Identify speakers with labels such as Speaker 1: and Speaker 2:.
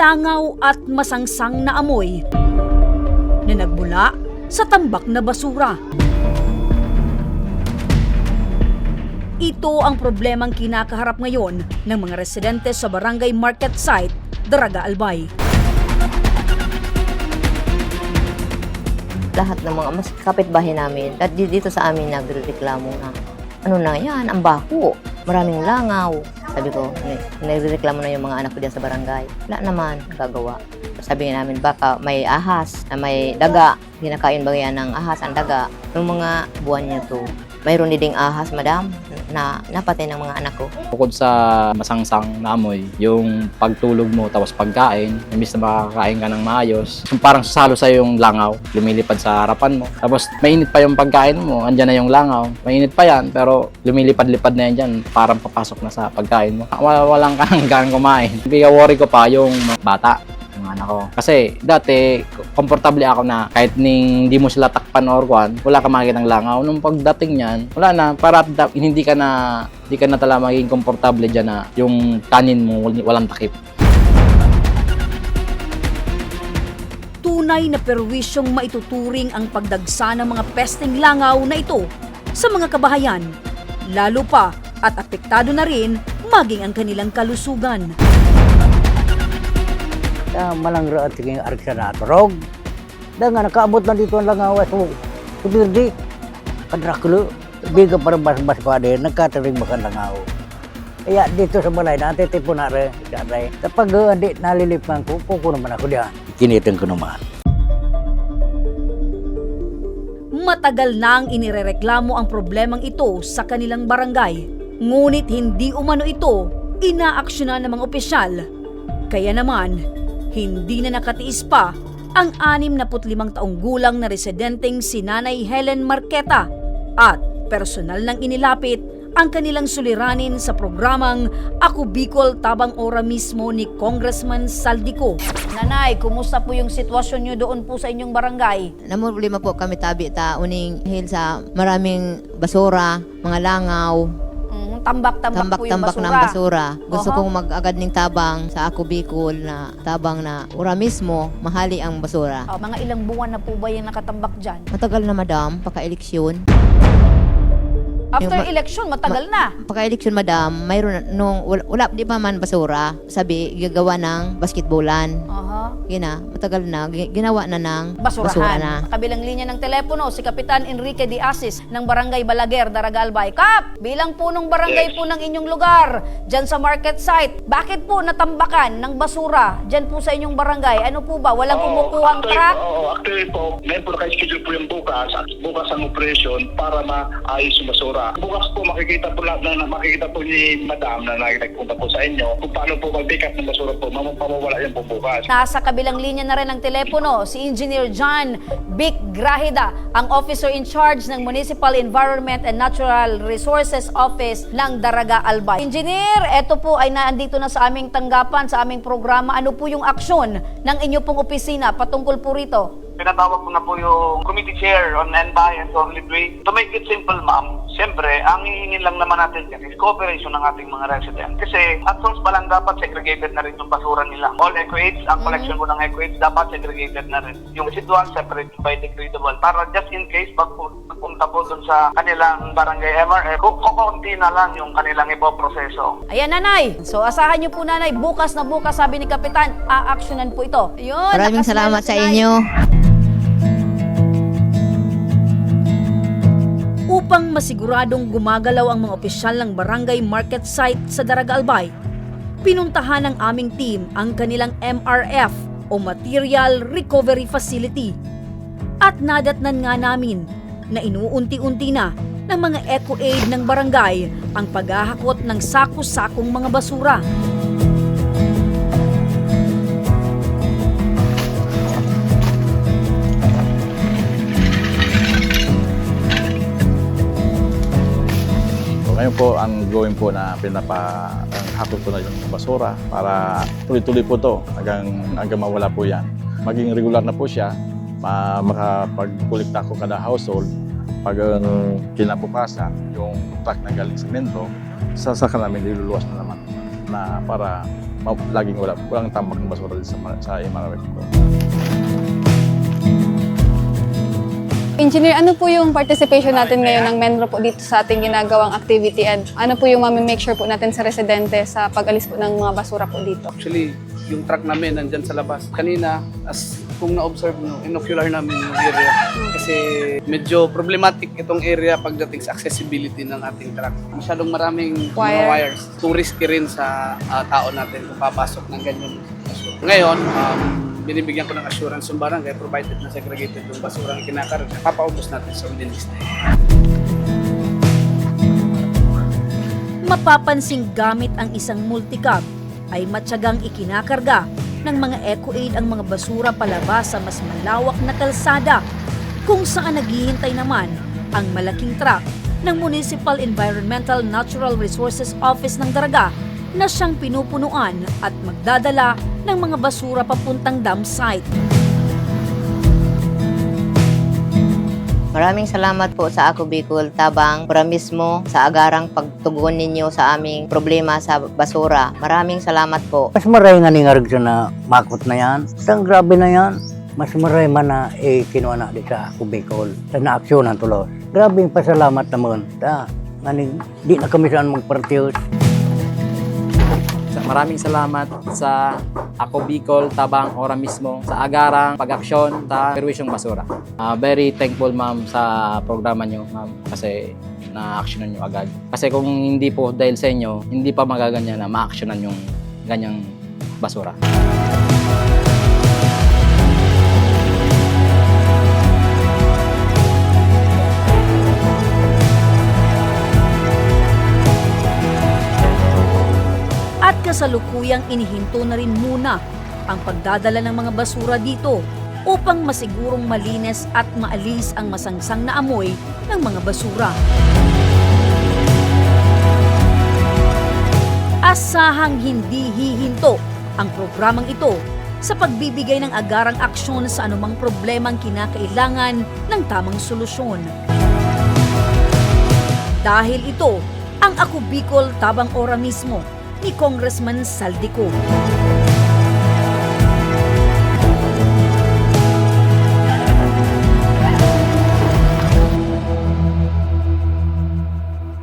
Speaker 1: malangaw at masangsang na amoy na nagmula sa tambak na basura. Ito ang problemang kinakaharap ngayon ng mga residente sa Barangay Market Site, Daraga Albay.
Speaker 2: lahat ng mga mas kapitbahay namin at di- dito sa amin nagrereklamo na ano na yan, ang baho, maraming langaw. Sabi ko, "Nay, nagrereklamo na yung mga anak ko diyan sa barangay. Wala naman, gagawa. Sabi nga namin, baka may ahas, na may daga. Hinakain ba ng ahas, ang daga. Noong mga buwan niya to, mayroon din ahas, madam, na napatay ng mga anak ko.
Speaker 3: Bukod sa masangsang na amoy, yung pagtulog mo tapos pagkain, imbis na makakain ka ng maayos, yung parang sasalo sa yung langaw, lumilipad sa harapan mo. Tapos mainit pa yung pagkain mo, andyan na yung langaw. Mainit pa yan, pero lumilipad-lipad na yan dyan, parang papasok na sa pagkain mo. Wala, walang ka nang ganang kumain. Worry ko pa yung bata, yung anak ko. Kasi dati, komportable ako na kahit ning hindi mo sila takpan or kwan, wala ka makikita ng langaw. Nung pagdating niyan, wala na, para hindi ka na hindi ka na talaga magiging komportable dyan na yung kanin mo wal- walang takip.
Speaker 1: Tunay na perwisyong maituturing ang pagdagsa ng mga pesteng langaw na ito sa mga kabahayan, lalo pa at apektado na rin maging ang kanilang kalusugan.
Speaker 4: Uh, malangra at tingin ariksa na turog. Dahil nga nakaabot na dito ang langawa so kubirdi. Kadrakulo. Biga para bas-bas pa din, nagkataring baka langaw. Kaya dito sa balay, natitipo na rin. Karay. Kapag uh, di nalilipan ko, kuko naman ako diyan. Kinitin ko naman.
Speaker 1: Matagal nang inirereklamo ang problemang ito sa kanilang barangay. Ngunit hindi umano ito inaaksyonan ng mga opisyal. Kaya naman, hindi na nakatiis pa ang 65 taong gulang na residenteng si Nanay Helen Marqueta at personal nang inilapit ang kanilang suliranin sa programang Ako Bicol Tabang Ora mismo ni Congressman Saldico. Nanay, kumusta po yung sitwasyon nyo doon po sa inyong barangay?
Speaker 2: Problema po kami tabi ta uning hil sa maraming basura, mga langaw,
Speaker 1: Mm, tambak-tambak po yung
Speaker 2: tambak-tambak
Speaker 1: basura.
Speaker 2: ng basura. Gusto
Speaker 1: Oho.
Speaker 2: kong mag-agad ng tabang sa Ako Bicol na tabang na ura mismo, mahali ang basura.
Speaker 1: Ah, mga ilang buwan na po ba yung nakatambak dyan?
Speaker 2: Matagal na madam, paka-eleksyon.
Speaker 1: After
Speaker 2: Yung ma-
Speaker 1: election, matagal na.
Speaker 2: Paka-eleksyon madam, mayroon na- nung wala, wala di pa man basura, sabi gagawa ng basketballan.
Speaker 1: Aha.
Speaker 2: Yun na, matagal na, gi- ginawa na ng
Speaker 1: Basurahan.
Speaker 2: basura na.
Speaker 1: Sa kabilang linya ng telepono, si Kapitan Enrique D. Asis ng Barangay Balaguer, Daragalbay. Kap, bilang punong barangay po ng inyong lugar, dyan sa market site, bakit po natambakan ng basura dyan po sa inyong barangay? Ano po ba? Walang kumukuhang
Speaker 5: actually,
Speaker 1: truck?
Speaker 5: Oo, actually po, ngayon po naka-schedule po yung bukas at bukas ang operation para maayos yung basura. Bukas po makikita po lahat na, na makikita po ni Madam na nagpunta po sa inyo kung paano po mag-pick up ng basura po, mam- mamawala yan po bukas.
Speaker 1: Nasa kabilang linya na rin ng telepono, si Engineer John Vic Grahida, ang officer in charge ng Municipal Environment and Natural Resources Office ng Daraga Albay. Engineer, eto po ay naandito na sa aming tanggapan, sa aming programa. Ano po yung aksyon ng inyo pong opisina patungkol po rito?
Speaker 6: pinatawag ko na po yung committee chair on NBI and solid waste. To make it simple, ma'am, siyempre, ang hihingin lang naman natin dyan is cooperation ng ating mga residents. Kasi at source pa lang dapat segregated na rin yung basura nila. All eco-aids, ang collection ko ng eco-aids, dapat segregated na rin. Yung residual, separate biodegradable. Para just in case, pag pu- pagpunta po dun sa kanilang barangay MRF, ku- kukunti na lang yung kanilang ipoproseso.
Speaker 1: Ayan, nanay. So, asahan niyo po, nanay. Bukas na bukas, sabi ni Kapitan, aaksyonan po ito. Ayun,
Speaker 2: Maraming salamat sa inyo.
Speaker 1: Upang masiguradong gumagalaw ang mga opisyal ng barangay market site sa Daraga Albay. Pinuntahan ng aming team ang kanilang MRF o Material Recovery Facility. At nadatnan nga namin na inuunti-unti na ng mga eco-aid ng barangay ang paghahakot ng sako-sakong mga basura.
Speaker 7: Ngayon po, ang gawin po na pinapa, ang hakot po na yung basura para tuloy-tuloy po to hanggang, hanggang mawala po yan. Maging regular na po siya, ma makapag-kulikta ko kada household. Pag uh, kinabukasan, yung truck na galing sa mento, sasaka namin iluluwas na naman na para ma- laging wala, walang tambak ng basura sa, sa Imanawek po.
Speaker 8: Engineer, ano po yung participation natin ngayon ng Menro po dito sa ating ginagawang activity and ano po yung mami-make sure po natin sa residente sa pag-alis po ng mga basura po dito?
Speaker 9: Actually, yung truck namin nandyan sa labas. Kanina, as kung na-observe nyo, inocular namin yung area. Kasi medyo problematic itong area pagdating sa accessibility ng ating truck. Masyadong maraming mga
Speaker 8: Wire.
Speaker 9: wires. Too risky rin sa ah, tao natin kung papasok ng ganyan. basura. Ngayon, um, binibigyan ko ng assurance yung barangay provided na segregated yung basura na kinakarga. Papaubos natin sa within this day.
Speaker 1: Mapapansing gamit ang isang multicab ay matyagang ikinakarga ng mga EcoAid ang mga basura palabas sa mas malawak na kalsada kung saan naghihintay naman ang malaking truck ng Municipal Environmental Natural Resources Office ng Daraga na siyang pinupunuan at magdadala ng mga basura papuntang dam site.
Speaker 2: Maraming salamat po sa Ako Bicol Tabang para mismo sa agarang pagtugon ninyo sa aming problema sa basura. Maraming salamat po.
Speaker 4: Mas maray nga ni nga rin na makot na yan. Ang grabe na yan. Mas maray man na eh, kinuha na di sa Kubikol. Sa naaksyon ang tulos. Grabe yung pasalamat naman. Ta, nga ni- di na kami saan magpartiyos.
Speaker 3: Maraming salamat sa Ako Bicol, Tabang, Ora mismo, sa agarang pag-aksyon sa perwisyong basura. Ah, very thankful ma'am sa programa nyo ma'am kasi na-actionan nyo agad. Kasi kung hindi po dahil sa inyo, hindi pa magaganyan na ma-actionan yung ganyang basura.
Speaker 1: Kasalukuyang inihinto na rin muna ang pagdadala ng mga basura dito upang masigurong malinis at maalis ang masangsang na amoy ng mga basura. Asahang hindi hihinto ang programang ito sa pagbibigay ng agarang aksyon sa anumang problemang kinakailangan ng tamang solusyon. Dahil ito ang Ako Bicol Tabang Ora mismo ni Congressman Saldico.